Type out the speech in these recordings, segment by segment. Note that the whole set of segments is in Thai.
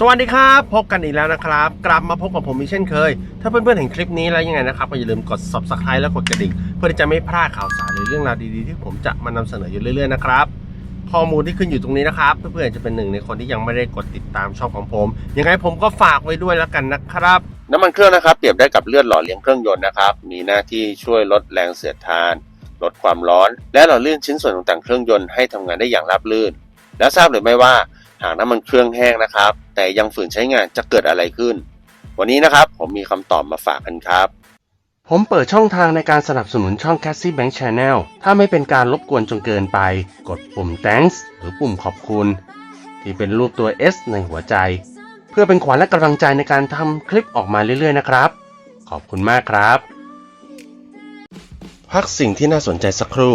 สวัสดีครับ พบกันอีกแล้วนะครับ กลับมาพบกับผมอีกเช่นเคย ถ้าเพื่อนๆเห็นคลิปนี้แล้วยังไงนะครับก็อย่าลืมกด subscribe และกดกระดิ่ง เพื่อที่จะไม่พลาดข่าวสารหรือเรื่องราวดีๆที่ผมจะมานำเสนออยู่เรื่อยๆนะครับข้อมูลที่ขึ้นอยู่ตรงนี้นะครับ เพื่อนๆจะเป็นหนึ่งในคนที่ยังไม่ได้กดติดตามช่องของผมยังไงผมก็ฝากไว้ด้วยแล้วกันนะครับ น้ำมันเครื่องนะครับ เปรียบได้กับเลือดหล่อเลี้ยงเครื่องยนต์นะครับ มีหน้าที่ช่วยลดแรงเสียดทาน ลดความร้อน และหล่อลื่นชิ้นส่วนต่างๆเครื่องยนต์ให้ทำงานได้อย่างราบรื่น แล้วทราบหรือไม่ว่า หากน้ำมันเครื่องแห้งนะครับ แต่ยังฝืนใช้งานจะเกิดอะไรขึ้น วันนี้นะครับผมมีคำตอบมาฝากกันครับ ผมเปิดช่องทางในการสนับสนุนช่อง Cassie Bank Channel ถ้าไม่เป็นการรบกวนจนเกินไป กดปุ่ม thanks หรือปุ่มขอบคุณ ที่เป็นรูปตัว S ในหัวใจ เพื่อเป็นขวัญและกำลังใจในการทำคลิปออกมาเรื่อยๆนะครับ ขอบคุณมากครับ พักสิ่งที่น่าสนใจสักครู่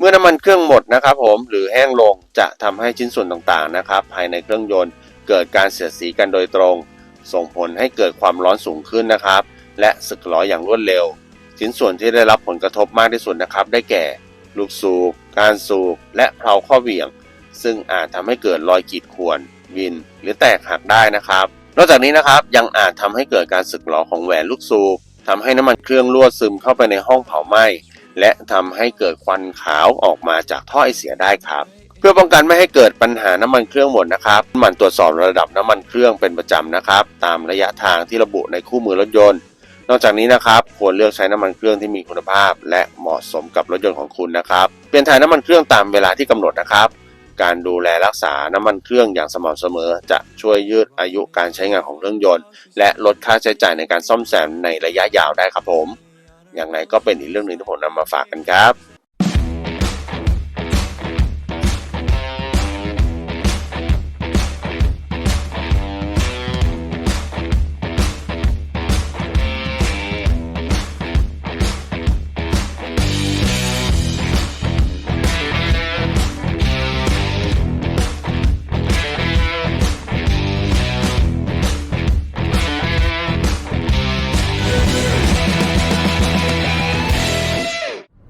เมื่อน้ำมันเครื่องหมดนะครับผมหรือแห้งลงจะทำให้ชิ้นส่วนต่างๆนะครับ ภายในเครื่องยนต์เกิดการเสียดสีกันโดยตรง ส่งผลให้เกิดความร้อนสูงขึ้นนะครับ และสึกหรออย่างรวดเร็ว ชิ้นส่วนที่ได้รับผลกระทบมากที่สุดนะครับ ได้แก่ลูกสูบการสูบและเพลาข้อเหวี่ยง ซึ่งอาจทำให้เกิดรอยขีดข่วนวิน หรือแตกหักได้นะครับ นอกจากนี้นะครับยังอาจทำให้เกิดการสึกหรอของแหวนลูกสูบทำให้น้ำมันเครื่องรั่วซึมเข้าไปในห้องเผาไหม้ และทำให้เกิดควันขาวออกมาจากท่อไอเสียได้ครับ เพื่อป้องกันไม่ให้เกิดปัญหาน้ำมันเครื่องหมดนะครับหมันตรวจสอบระดับน้ำมันเครื่องเป็นประจำนะครับ ตามระยะทางที่ระบุในคู่มือรถยนต์ นอกจากนี้นะครับควรเลือกใช้น้ำมันเครื่องที่มีคุณภาพ และเหมาะสมกับรถยนต์ของคุณนะครับเปลี่ยนถ่ายน้ำมันเครื่องตามเวลาที่กำหนดนะครับการดูแลรักษาน้ำมันเครื่องอย่างสม่ำเสมอ จะช่วยยืดอายุการใช้งานของเครื่องยนต์ และลดค่าใช้จ่ายในการซ่อมแซมในระยะยาวได้ครับผม อย่างไรก็เป็นอีกเรื่องหนึ่งที่ผมนำมาฝากกันครับ